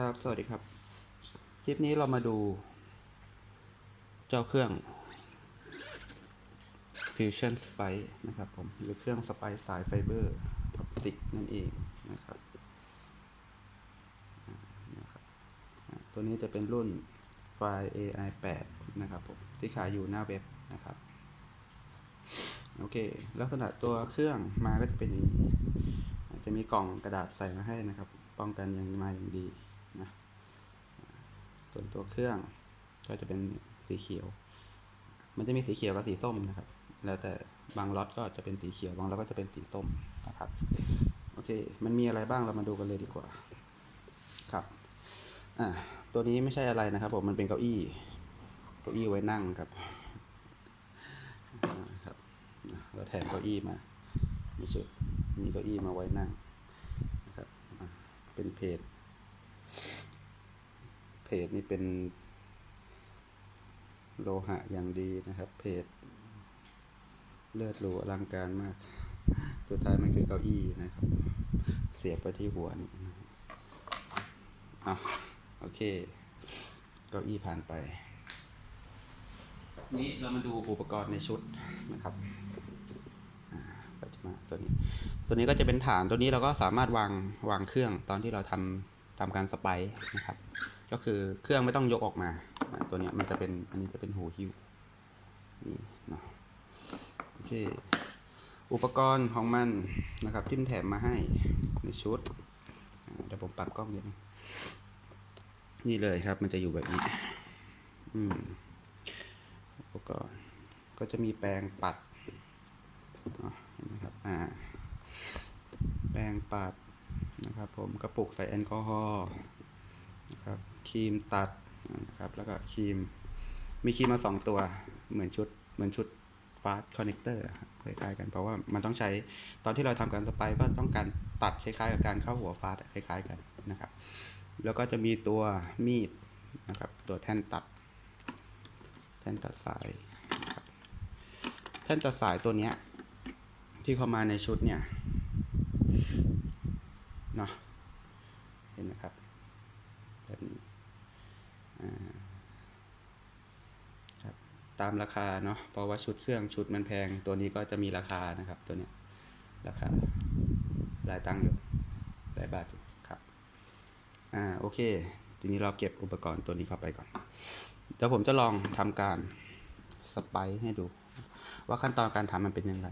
ครับ สวัสดีครับ คลิปนี้เรามาดู เจ้าเครื่อง Fusion Spice นะครับผม หรือเครื่องสไปซ์สายไฟเบอร์ออปติกนั่นเองนะครับ ตัวนี้จะเป็นรุ่นไฟล์ AI 8นะครับผม ที่ขายอยู่หน้าเว็บนะครับ โอเค ลักษณะตัวเครื่องมาก็จะเป็นอย่างนี้จะมีกล่องกระดาษใส่มาให้นะครับ ป้องกันอย่างมาอย่างดี ส่วนตัวเครื่องก็จะเป็นสีเขียว มันจะมีสีเขียวกับสีส้มนะครับ แล้วแต่บางล็อตก็จะเป็นสีเขียว บางล็อตก็จะเป็นสีส้มนะครับ โอเค มันมีอะไรบ้าง เรามาดูกันเลยดีกว่า ครับ อ่า ตัวนี้ไม่ใช่อะไรนะครับผม มันเป็นเก้าอี้ เก้าอี้ไว้นั่งครับ ครับ เราแถมเก้าอี้มา มีชุดมีเก้าอี้มาไว้นั่งนะครับ เป็นเพจ จนี่เป็น โลหะอย่างดีนะครับ เพจเลือดหรูอลังการมาก สุดท้ายมันคือเก้าอี้นะครับ เสียบไปที่หัวนี่นะครับอะโอเค เก้าอี้ผ่านไป นี้เรามาดูอุปกรณ์ในชุดนะครับก็จะมาตัวนี้ ตัวนี้ก็จะเป็นฐานตัวนี้เราก็สามารถวางวางเครื่องตอนที่เราทำทำการสไปซ์นะครับ ก็คือเครื่องไม่ต้องยกออกมา ตัวเนี้ยมันจะเป็นอันนี้จะเป็นหูหิ้วนี่เนาะโอเค อุปกรณ์ของมันนะครับที่มันแถมมาให้ในชุดเดี๋ยวผมปรับกล้องนิดนึงนี่เลยครับ มันจะอยู่แบบนี้อืมอุปกรณ์ก็จะมีแปรงปัดนะเห็นไหมครับอ่าแปรงปัด นะครับผมกระปุกใส่แอลกอฮอล์นะครับครีมตัดนะครับแล้วก็ครีมมีครีมมาสองตัวเหมือนชุดเหมือนชุดฟาสคอนเนคเตอร์คล้ายๆกันเพราะว่ามันต้องใช้ตอนที่เราทำการสไปก็ต้องการตัดคล้ายๆกับการเข้าหัวฟาสคล้ายๆกันนะครับ แล้วก็จะมีตัวมีดนะครับตัวแท่นตัด แท่นตัดสายแท่นตัดสายตัวเนี้ยที่เข้ามาในชุดเนี่ย เนาะเห็นไหมครับแบบนี้ครับตามราคาเนาะเพราะว่าชุดเครื่องชุดมันแพงตัวนี้ก็จะมีราคานะครับตัวเนี้ยราคาหลายตังค์อยู่หลายบาทอยู่ครับอ่าโอเค ทีนี้เราเก็บอุปกรณ์ตัวนี้เข้าไปก่อนเดี๋ยวผมจะลองทำการสไปให้ดู ว่าขั้นตอนการทำมันเป็นยังไง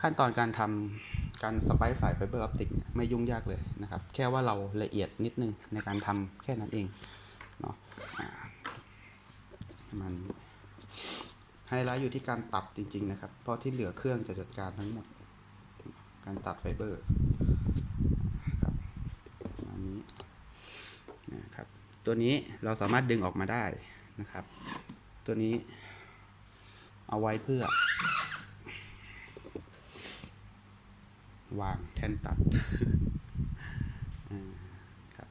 ขั้นตอนการทำการสไปซ์สายไฟเบอร์ออปติกไม่ยุ่งยากเลยนะครับ แค่ว่าเราละเอียดนิดนึงในการทำแค่นั้นเองเนาะมันไฮไลท์อยู่ที่การตัดจริง ๆ นะครับ เพราะที่เหลือเครื่องจะจัดการทั้งหมด การตัดไฟเบอร์ครับประมาณนี้นะครับ ตัวนี้เราสามารถดึงออกมาได้นะครับ ตัวนี้เอาไว้เพื่อ วางแท่นตัดครับ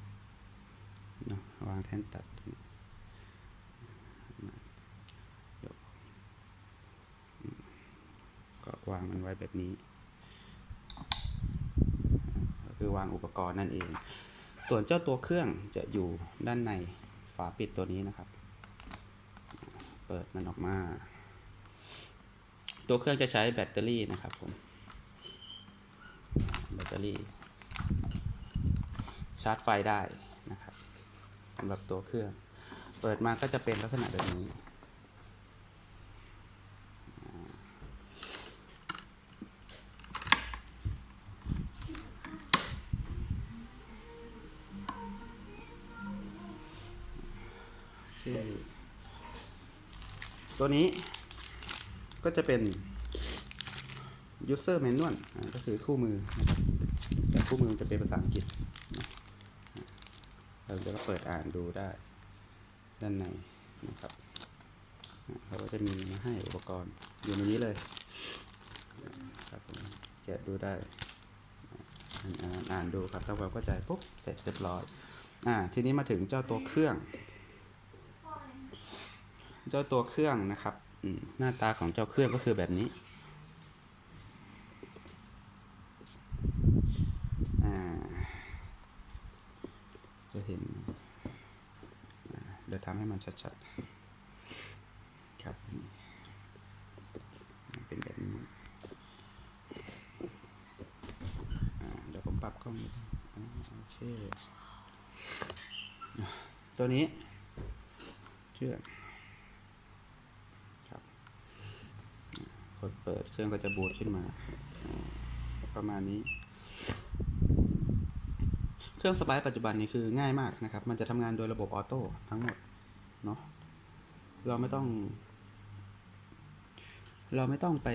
เนาะวางแท่นตัดก็วางมันไว้แบบนี้ ก็คือวางอุปกรณ์นั่นเอง ส่วนเจ้าตัวเครื่องจะอยู่ด้านในฝาปิดตัวนี้นะครับ เปิดมันออกมา ตัวเครื่องจะใช้แบตเตอรี่นะครับผม แบตเตอรี่ ชาร์จไฟได้นะครับสำหรับตัวเครื่อง เปิดมาก็จะเป็นลักษณะแบบนี้ ตัวนี้ก็จะเป็น user manual ก็คือคู่มือนะครับ แต่คู่มือมันจะเป็นภาษาอังกฤษเราจะเปิดอ่านดูได้ ด้านในนะครับเขาก็จะมีมาให้อุปกรณ์อยู่ในนี้เลยครับผมแกะดูได้อ่านอ่านดูครับทำความเข้าใจปุ๊บเสร็จเรียบร้อยอ่าทีนี้มาถึงเจ้าตัวเครื่อง เจ้าตัวเครื่องนะครับหน้าตาของเจ้าเครื่องก็คือแบบนี้ เดี๋ยวทำ ให้มันชัดๆ ครับเป็นแบบนี้เดี๋ยวผมปรับกล้องโอเค ตัวนี้เชื่อมครับกดเปิดเครื่องก็จะบูตขึ้นมา ประมาณนี้เครื่องสปซ์ปัจจุบันนี้คือง่ายมากนะครับ มันจะทำงานโดยระบบออโต้ทั้งหมด เนาะเราไม่ต้อง เราไม่ต้องไป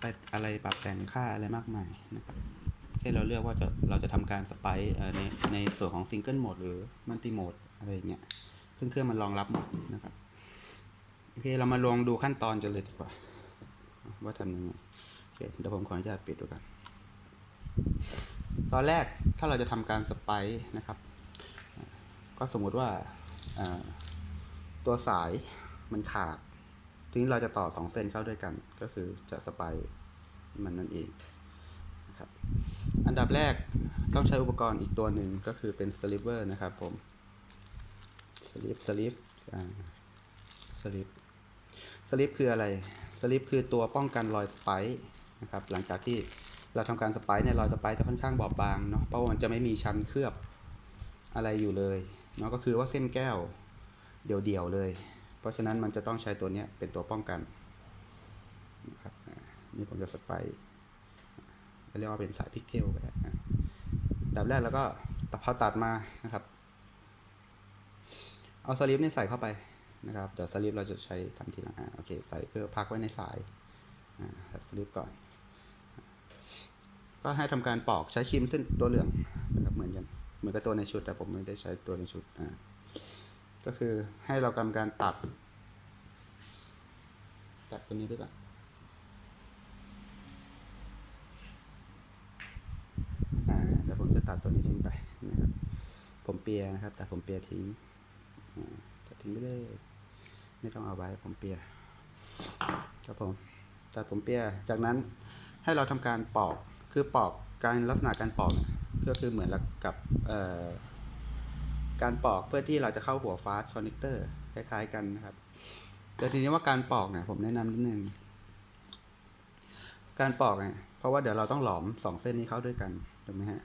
ไปอะไรปรับแต่งค่าอะไรมากมายนะครับแค่เราเลือกว่าจะเราจะทำการสไปในในส่วนของซิงเกิลโหมดหรือมัลติโหมดอะไรเงี้ยซึ่งเครื่องมันรองรับหมดนะครับโอเคเรามาลองดูขั้นตอนกันเลยดีกว่า ว่าทำยังไงโอเคเดี๋ยวผมขออนุญาตปิดดูกันตอนแรกถ้าเราจะทำการสไปนะครับ ก็สมมติว่าอ่า ตัวสายมันขาด ทีนี้เราจะต่อสองเส้นเข้าด้วยกัน ก็คือจะสไปมันนั่นเองนะครับอันดับแรกต้องใช้อุปกรณ์อีกตัวหนึ่งก็คือเป็นสลิปเวอร์นะครับผมสลิปสลิปสลิปสลิปคืออะไรสลิปคือตัวป้องกันรอยสไปซ์นะครับหลังจากที่เราทำการสไปซ์เนี่ยรอยสไปซ์จะค่อนข้างบอบบางเนาะเพราะว่ามันจะไม่มีชั้นเคลือบอะไรอยู่เลยเนาะก็คือว่าเส้นแก้ว เดี่ยวๆเลย เพราะฉะนั้นมันจะต้องใช้ตัวนี้เป็นตัวป้องกันนะครับนี่ผมจะสไปเรียกว่าเป็นสายพิกเทลก็ได้อะอันดับแรกแล้วก็ตัดพอตัดมานะครับ เอาสลิปนี่ใส่เข้าไปนะครับเดี๋ยวสลิปเราจะใช้ทำทีหลังอ่าโอเคใส่เพื่อพักไว้ในสายอ่าใส่สลิปก่อน ก็ให้ทำการปอกใช้ครีมเส้นตัวเหลืองนะครับเหมือนกันเหมือนกับตัวในชุดแต่ผมไม่ได้ใช้ตัวในชุดอ่า ก็คือให้เราทำการตัด ตัดตัวนี้ด้วยก่อนเดี๋ยวผมจะตัดตัวนี้ทิ้งไปนะครับผมเปียนะครับ แตัดผมเปียทิ้งตัดทิ้งไปเลยไม่ต้องเอาไว้ผมเปียครับผมตัดผมเปียจากนั้นให้เราทำการปอกคือปอกการลักษณะการปอกก็คือเหมือนกับเอ่อ การปอกเพื่อที่เราจะเข้าหัวฟาสต์คอนเนคเตอร์คล้ายๆกันนะครับแต่ทีนี้ว่าการปอกเนี่ยผมแนะนำนิดนึง การปอกเนี่ยเพราะว่าเดี๋ยวเราต้องหลอมสองเส้นนี้เข้าด้วยกันถูกไหมฮะ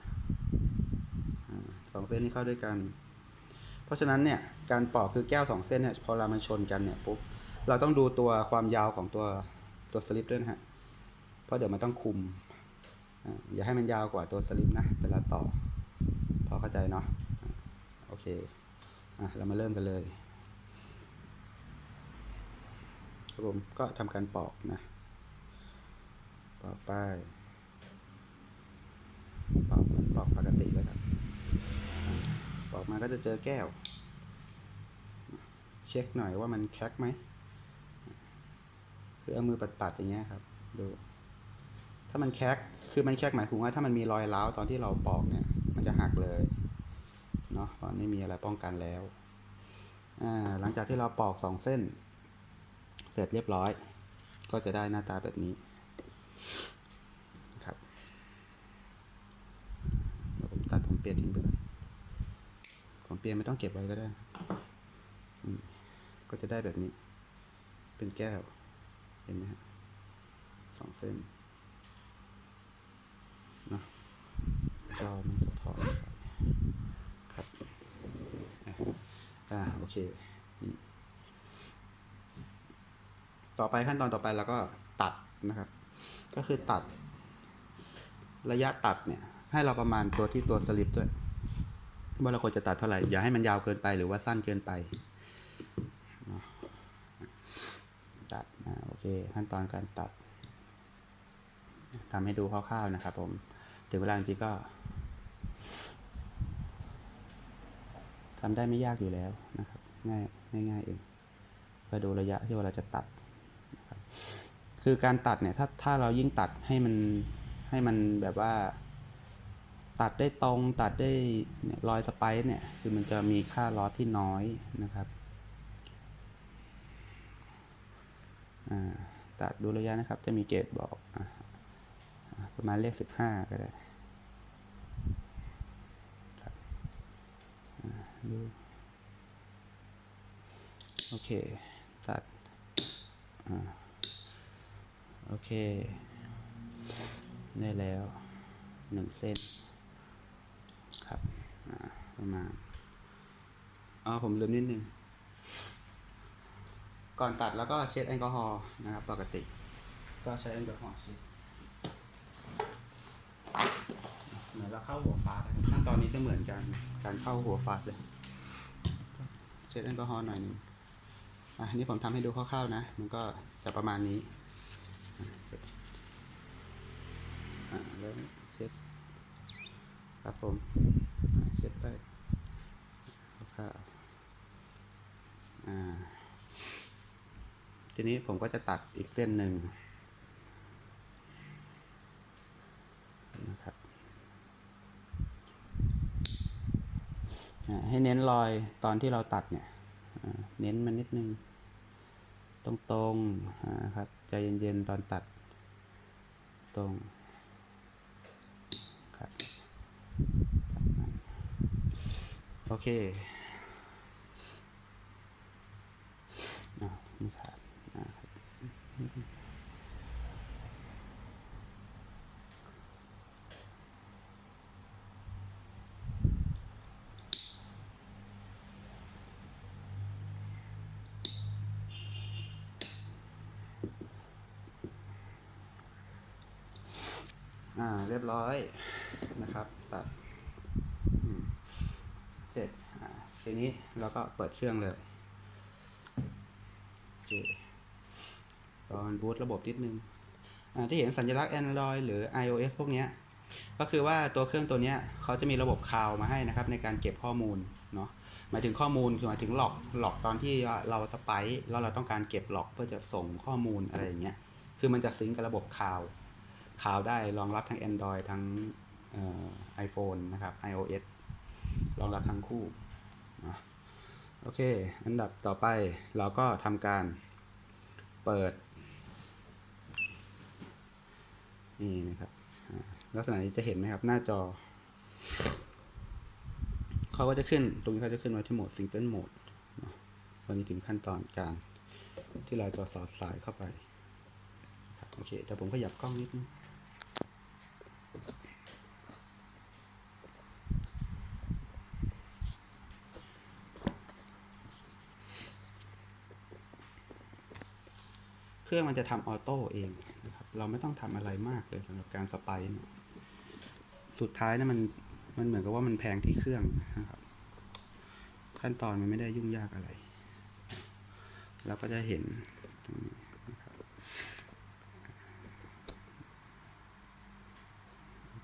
สองเส้นนี้เข้าด้วยกัน เพราะฉะนั้นเนี่ยการปอกคือแก้วสองเส้นเนี่ยพอเรามันชนกันเนี่ยปุ๊บเราต้องดูตัวความยาวของตัวตัวสลิปด้วยนะฮะเพราะเดี๋ยวมันต้องคุมอย่าให้มันยาวกว่าตัวสลิปนะเวลาต่อ พอเข้าใจเนาะ อ่าโอเคอะเรามาเริ่มกันเลยครับผมก็ทำการปอกนะ ปอกไปปอกเหมือนปอกปกติเลยครับ ปอกมาก็จะเจอแก้ว เช็คหน่อยว่ามันแคกไหมคือเอามือปัดๆอย่างเงี้ยครับ ดู ถ้ามันแคกคือมันแคกหมายถึงว่าถ้ามันมีรอยร้าวตอนที่เราปอกเนี่ย มันจะหักเลย เนาะเพราะไม่มีอะไรป้องกันแล้ว หลังจากที่เราปอกสองเส้น เสร็จเรียบร้อย ก็จะได้หน้าตาแบบนี้ครับผมตัดผมเปลี่ยนทิ้งไปก่อนผมเปลี่ยนไม่ต้องเก็บไว้ก็ได้ ก็จะได้แบบนี้ เป็นแก้ว เห็นไหมฮะสองเส้นเนาะจอมันสะท้อนไฟครับอะ อ่าโอเคนี่ต่อไปขั้นตอนต่อไปเราก็ตัดนะครับ ก็คือตัด ระยะตัดเนี่ย ให้เราประมาณตัวที่ตัวสลิปด้วยว่าเราควรจะตัดเท่าไหร่ อย่าให้มันยาวเกินไปหรือว่าสั้นเกินไป ตัดอ่าโอเคขั้นตอนการตัดทำให้ดูคร่าวๆนะครับผม ถึงเวลาจริงก็ ทำได้ไม่ยากอยู่แล้วนะครับ ง่ายง่ายๆเองก็ดูระยะที่ว่าเราจะตัดนะครับคือการตัดเนี่ยถ้าถ้าเรายิ่งตัดให้มันให้มันแบบว่า ตัดได้ตรงตัดได้รอยสไปซ์เนี่ยคือมันจะมีค่าลอสที่น้อยนะครับตัดดูระยะนะครับ จะมีเกจบอกอประมาณเลขสิบห้าก็ได้ครับอ่าดู โอเค ตัดอโอเค ได้แล้วหนึ่งเส้น ครับ ประมาณ อ๋อ ผมลืมนิดนึง ก่อนตัดแล้วก็เช็ดแอลกอฮอล์นะครับ ปกติ ก็ใช้แอลกอฮอล์เช็ดเหมือนเราเข้าหัวฟาดขั้นตอนนี้จะเหมือนกัน การเข้าหัวฟาดเลย เช็ดแอลกอฮอล์หน่อยหนึงอะอันนี่ผมทำให้ดูคร่าวๆนะ มันก็จะประมาณนี้เช็ดอ่าแล้วเช็ดครับผมเช็ดไปคร่าวๆอ่าทีนี้ผมก็จะตัดอีกเส้นหนึ่งนะครับอ่า ให้เน้นรอยตอนที่เราตัดเนี่ยเน้นมันนิดนึง ตรงๆอ่าครับใจเย็นๆตอนตัดตรงครับโอเคอ่านี่ครับอ่าครับ อ่า เรียบร้อยนะครับ ตัดเสร็จอ่าทีนี้เราก็เปิดเครื่องเลยโอเครอมันบูตระบบนิดนึงอ่าที่เห็นสัญลักษณ์ Android หรือ iOS พวกเนี้ยก็คือว่าตัวเครื่องตัวเนี้ยเขาจะมีระบบคลาวมาให้นะครับ ในการเก็บข้อมูลเนาะหมายถึงข้อมูลคือหมายถึงหลอกหลอกตอนที่เราสไปแล้วเราต้องการเก็บหลอกเพื่อจะส่งข้อมูลอะไรอย่างเงี้ยคือมันจะซิงก์กับระบบคลาว ข่าวได้รองรับทั้ง Android ทั้งไอโฟนนะครับ iOS รองรับทั้งคู่โอเค อันดับต่อไปเราก็ทำการเปิด นี่นะครับลักษณะนี้จะเห็นไหมครับ หน้าจอ เขาก็จะขึ้น ตรงนี้เขาจะขึ้นไว้ที่โหมด Single Mode เนอนนี้ถึงขั้นตอนการที่เราจะสอดสายเข้าไป โอเคเดี๋ยวผมขยับกล้องนิดนึงเครื่องมันจะทำออโต้เองนะครับเราไม่ต้องทำอะไรมากเลยสำหรับการสไปซ์เนี่ยสุดท้ายนะมันมันเหมือนกับว่ามันแพงที่เครื่องนะครับ ขั้นตอนมันไม่ได้ยุ่งยากอะไร เราก็จะเห็นตรงนี้นะครับ โอ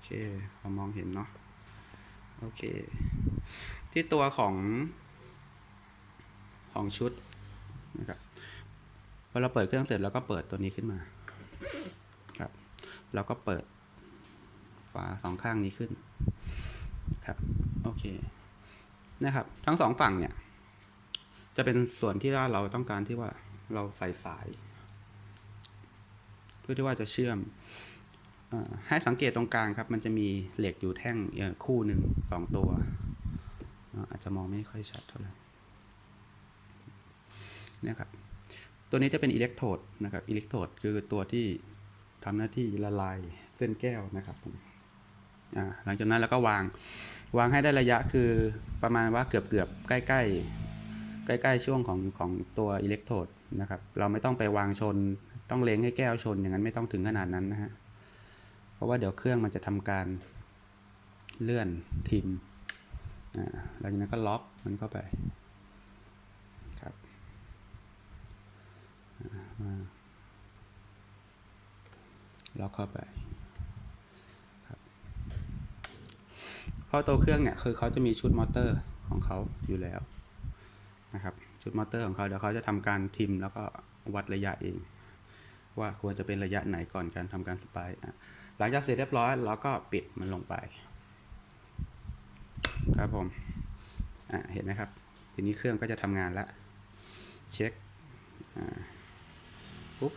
เค พอมองเห็นเนาะ โอเค ที่ตัวของของชุดนะครับพอเราเปิดเครื่องเสร็จแล้วก็เปิดตัวนี้ขึ้นมา ครับ แล้วก็เปิดฝาสองข้างนี้ขึ้น ครับ โอเค นะครับ ทั้งสองฝั่งเนี่ย จะเป็นส่วนที่ว่าเราต้องการที่ว่าเราใส่สาย เพื่อที่ว่าจะเชื่อม ให้สังเกตตรงกลางครับ มันจะมีเหล็กอยู่แท่งคู่หนึ่งสองตัว อาจจะมองไม่ค่อยชัดเท่าไหร่นี่ครับ ตัวนี้จะเป็นอิเล็กโทรดนะครับอิเล็กโทรดคือตัวที่ทำหน้าที่ละลายเส้นแก้วนะครับผมหลังจากนั้นแล้วก็วางวางให้ได้ระยะคือประมาณว่าเกือบเกือบๆใกล้ๆใกล้ๆช่วงของของตัวอิเล็กโทรดนะครับ เราไม่ต้องไปวางชน ต้องเล็งให้แก้วชนอย่างนั้นไม่ต้องถึงขนาดนั้นนะฮะ ราะว่าเดี๋ยวเครื่องมันจะทำการเลื่อนทิมหลังจากนั้นก็ล็อกมันเข้าไปครับล็อกเข้าไปครับเพราะตัวเครื่องเนี่ยคือเขาจะมีชุดมอเตอร์ของเขาอยู่แล้วนะครับชุดมอเตอร์ของเขาเดี๋ยวเขาจะทำการทิมแล้วก็วัดระยะเอง ว่าควรจะเป็นระยะไหนก่อนการทำการสปร์อะ หลังจากเสร็จเรียบร้อยเราก็ปิดมันลงไป ครับผมอะเห็นไหมครับ ทีนี้เครื่องก็จะทำงานละเช็คอ่าปุ๊บ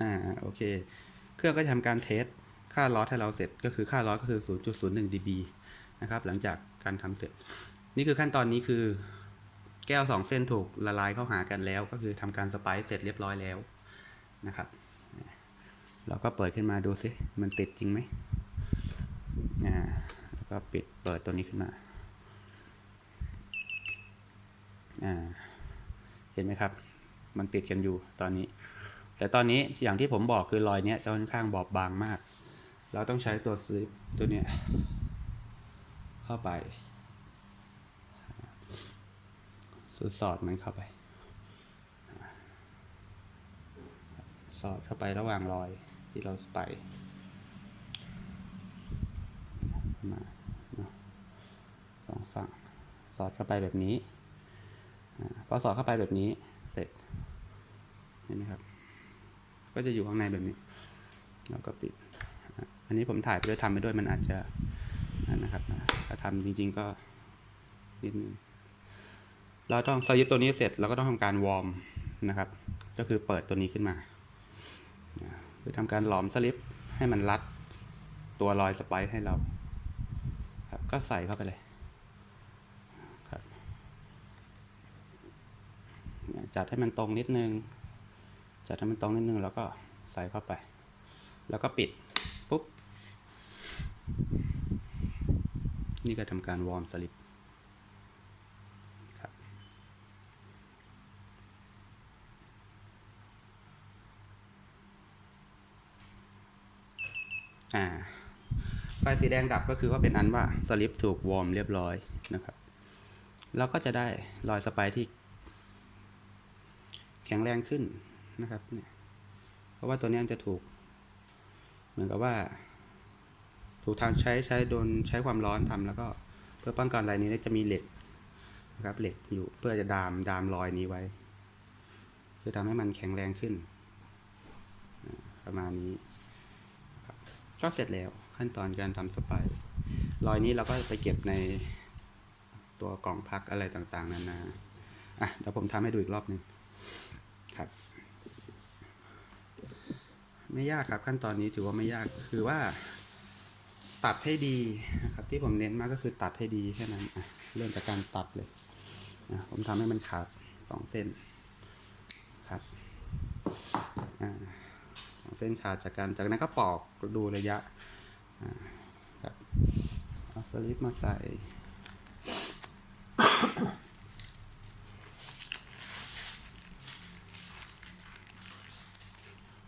อ่าโอเค เครื่องก็จะทำการเทสค่าลอสให้เราเสร็จก็คือค่าลอสก็คือ 0.01 dB นะครับ หลังจากการทำเสร็จ นี่คือขั้นตอนนี้คือแก้วสองเส้นถูกละลายเข้าหากันแล้ว ก็คือทำการสไปซ์เสร็จเรียบร้อยแล้วนะครับ เราก็เปิดขึ้นมาดูสิมันติดจริงไหมอ่าแล้วก็ปิดเปิดตัวนี้ขึ้นมาอ่าเห็นไหมครับ มันติดกันอยู่ตอนนี้ แต่ตอนนี้อย่างที่ผมบอกคือรอยเนี้ยจะค่อนข้างบอบบางมาก เราต้องใช้ตัวซิปตัวเนี้ยเข้าไปสูดสอดมันเข้าไป สอดเข้าไประหว่างรอย ที่เราสไปมาสองฝั่งสอดเข้าไปแบบนี้พอสอดเข้าไปแบบนี้เสร็จเห็นไหมครับ ก็จะอยู่ข้างในแบบนี้ แล้วก็ปิด อันนี้ผมถ่ายไปด้วยทำไปด้วยมันอาจจะนั่นนะครับถ้าทำจริง ๆ ก็นิดนึงเราต้องสยิปตัวนี้เสร็จเราก็ต้องทำการวอร์มนะครับ ก็คือเปิดตัวนี้ขึ้นมา คือทำการหลอมสลิปให้มันรัดตัวรอยสไปซ์ให้เราครับก็ใส่เข้าไปเลยครับจัดให้มันตรงนิดนึง จัดให้มันตรงนิดนึงแล้วก็ใส่เข้าไป แล้วก็ปิดปุ๊บ นี่ก็ทำการวอร์มสลิป อ่าไฟสีแดงดับก็คือว่าเป็นอันว่าสลิปถูกวอร์มเรียบร้อยนะครับเราก็จะได้รอยสไปที่ แข็งแรงขึ้นนะครับเนี่ยเพราะว่าตัวนี้มันจะถูก เหมือนกับว่า ถูกทางใช้ใช้โดนใช้ความร้อนทำแล้วก็เพื่อป้องกันอะไรนี้จะมีเหล็กนะครับเหล็กอยู่เพื่อจะดามดามรอยนี้ไว้ เพื่อทำให้มันแข็งแรงขึ้น ประมาณนี้ ก็เสร็จแล้วขั้นตอนการทำสไปร์รอยนี้เราก็ไปเก็บในตัวกล่องพักอะไรต่างๆ นานาอะเดี๋ยวผมทำให้ดูอีกรอบหนึ่งครับ ไม่ยากครับขั้นตอนนี้ถือว่าไม่ยากคือว่า ตัดให้ดีนะครับ ที่ผมเน้นมากก็คือตัดให้ดีแค่นั้นอะเริ่มจากการตัดเลยอะผมทำให้มันขาดสองเส้นครับ สองเส้นขาดจากกัน จากนั้นก็ปอกดูระยะอ่าครับเอาสลิปมาใส่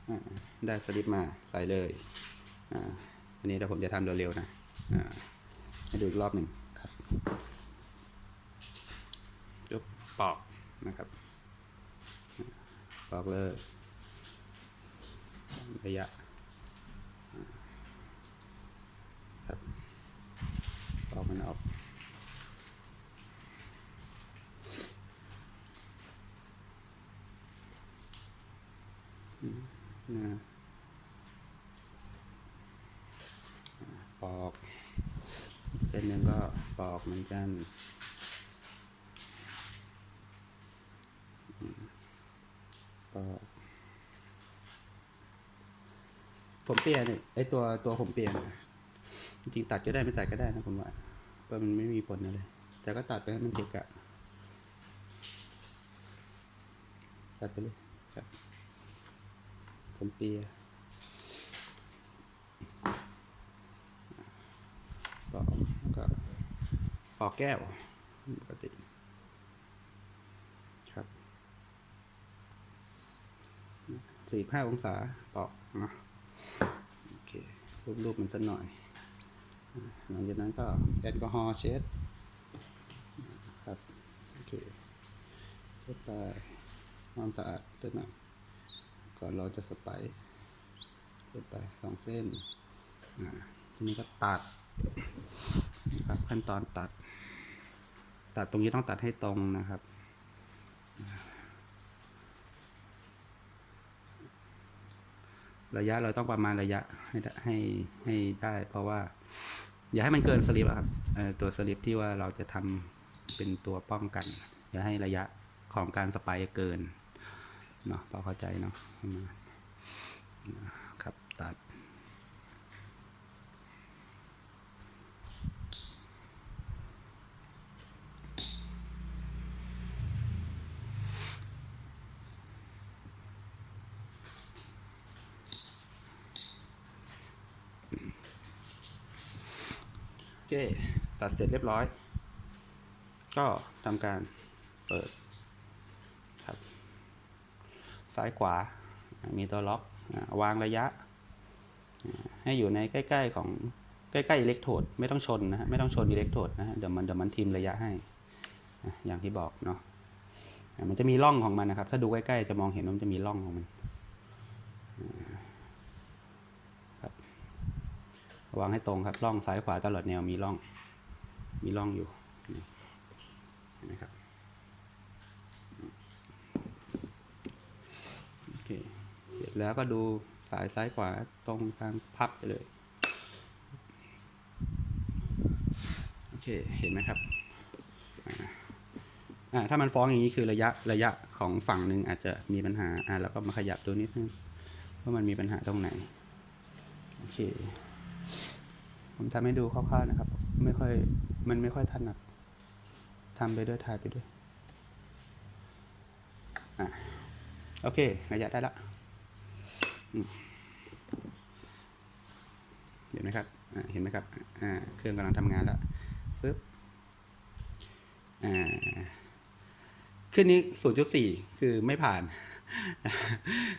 อ่าได้สลิปมาใส่เลยอ่าอันนี้เดี๋ยวผมจะทำเร็วๆนะอ่าให้ดูอีกรอบหนึ่งครับยกปอกนะครับปอกเลย ระยะครับปอกมันออกนะปอกเส้นหนึ่งก็ปอกเหมือนกันอืมปอก ผมเปียเนี่ยไอตัวตัวผมเปียนี่ยจริงตัดก็ได้ไม่ตัดก็ได้นะผมว่าเพราะมันไม่มีผลอะไรแต่ก็ตัดไปให้มันเกะกะตัดไปเลยครับผมเปียปอกแล้วก็ปอกแก้วปกติครับสี่ห้าองศาปอกนะ โอเครูปๆมันสักหน่อย หลังจากนั้นก็แอลกอฮอล์เช็ดครับโอเคเช็ดไปความสะอาดสักหน่อยก่อนเราจะสไปซ์เสร็จไปสองเส้นอ่าทีนี้ก็ตัดนะครับขั้นตอนตัด ตัดตรงนี้ต้องตัดให้ตรงนะครับ ระยะเราต้องประมาณระยะให้ได้ให้ให้ได้ เพราะว่า อย่าให้มันเกินสลิปครับตัวสลิปที่ว่าเราจะทำเป็นตัวป้องกัน อย่าให้ระยะของการสไปเกินเนาะพอเข้าใจเนาะมาณนะครับตัด ตัดเสร็จเรียบร้อย ก็ทำการเปิดครับ ซ้ายขวา มีตัวล็อกวางระยะ ให้อยู่ในใกล้ ๆ ของใกล้ๆอิเล็กโทรดไม่ต้องชนนะฮะไม่ต้องชนอิเล็กโทรดนะฮะเดี๋ยวมันเดี๋ยวมันทิมระยะให้ อย่างที่บอกเนาะมันจะมีร่องของมันนะครับ ถ้าดูใกล้ๆจะมองเห็นว่ามันจะมีร่องของมันครับวางให้ตรงครับร่องซ้ายขวาตลอดแนวมีร่อง มีร่องอยู่นี่เห็นไหมครับโอเคเสร็จแล้วก็ดูสายซ้ายขวาตรงทางพับไปเลยโอเคเห็นไหมครับอ่าถ้ามันฟ้องอย่างนี้คือระยะระยะของฝั่งหนึ่งอาจจะมีปัญหาอ่าแล้วก็มาขยับดูนิดนึงว่ามันมีปัญหาตรงไหนโอเค ผมทำให้ดูคร่าวๆนะครับ ไม่ค่อย มันไม่ค่อยถนัดทำไปด้วยถ่ายไปด้วยอ่าโอเคระยะได้ละเห็นไหมครับเห็นไหมครับเครื่องกำลังทำงานแล้วปึ๊บขึ้นนี้ 0.4 คือไม่ผ่าน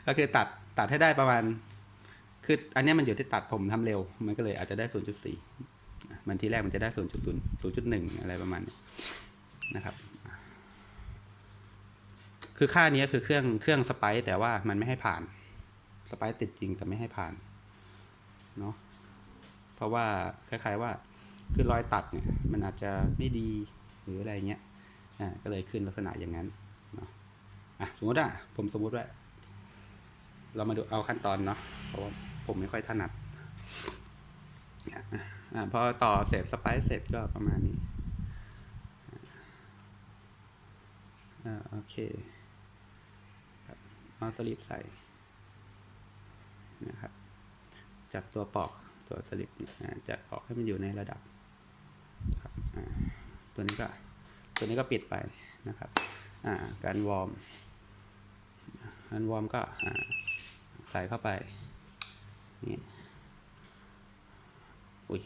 ก็คือตัดตัดให้ได้ประมาณ คืออันนี้มันอยู่ที่ตัดผมทำเร็ว มันก็เลยอาจจะได้ 0.4 มันที่แรกมันจะได้ 0.0 0.1 อะไรประมาณนี้นะครับ คือค่านี้คือเครื่องเครื่องสไปซ์แต่ว่ามันไม่ให้ผ่าน สไปซ์ติดจริงแต่ไม่ให้ผ่านเนาะ เพราะว่าคล้ายๆว่าคือรอยตัดเนี่ยมันอาจจะไม่ดีหรืออะไรเงี้ย อ่า ก็เลยขึ้นลักษณะอย่างนั้นเนาะ อะสมมติอะผมสมมติว่าเรามาดูเอาขั้นตอนเนาะเพราะว่า ผมไม่ค่อยถนัดอพอต่อเสร็จสไปซ์เสร็จก็ประมาณนี้อโอเคเอาสลิปใส่นะครับจับตัวปอกตัวสลิปจัดออกให้มันอยู่ในระดับครับตัวนี้ก็ตัวนี้ก็ปิดไปนะครับการวอร์มการวอร์มก็ใส่เข้าไป นี่อุ้ย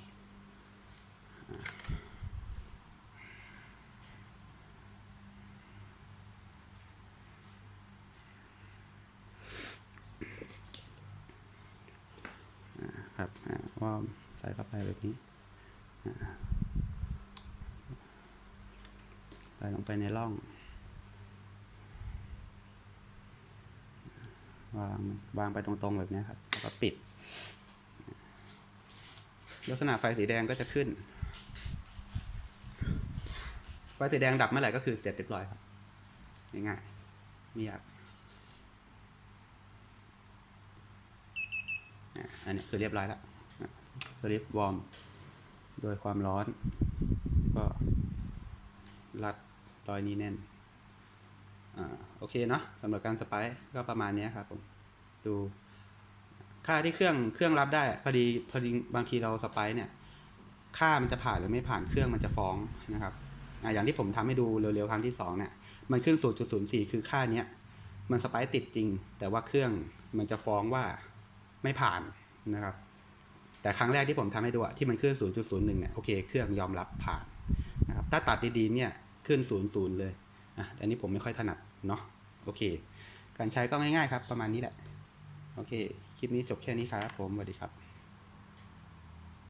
อ่าครับอ่าวอร์มใส่เข้าไปแบบนี้ใส่ลงไปในร่อง วางวางไปตรงๆแบบนี้ครับ แล้วก็ปิด ลักษณะไฟสีแดงก็จะขึ้น ไฟสีแดงดับเมื่อไหร่ก็คือเสร็จเรียบร้อยครับง่ายๆไม่ยากอะอันนี้คือเรียบร้อยแล้วสลิปวอร์มโดยความร้อน ก็รัดรอยนี้แน่น อ่าโอเคเนาะสำหรับการสไปก็ประมาณนี้ครับผมดูค่าที่เครื่องเครื่องรับได้พอดีพอดีบางทีเราสไปเนี่ย ค่ามันจะผ่านหรือไม่ผ่านเครื่องมันจะฟ้องนะครับอ่าอย่างที่ผมทำให้ดูเร็วๆครั้งที่สองเนี่ยมันขึ้น 0.04 คือค่าเนี้ยมันสไปติดจริง แต่ว่าเครื่องมันจะฟ้องว่าไม่ผ่านนะครับ แต่ครั้งแรกที่ผมทำให้ดูที่มันขึ้น 0.01 เนี่ยโอเค เครื่องยอมรับผ่านนะครับถ้าตัดดีๆเนี่ยขึ้น 00 เลย อะแต่อันนี้ผมไม่ค่อยถนัดเนาะโอเค การใช้ก็ง่ายๆครับ ประมาณนี้แหละ โอเค คลิปนี้จบแค่นี้ครับผมสวัสดีครับ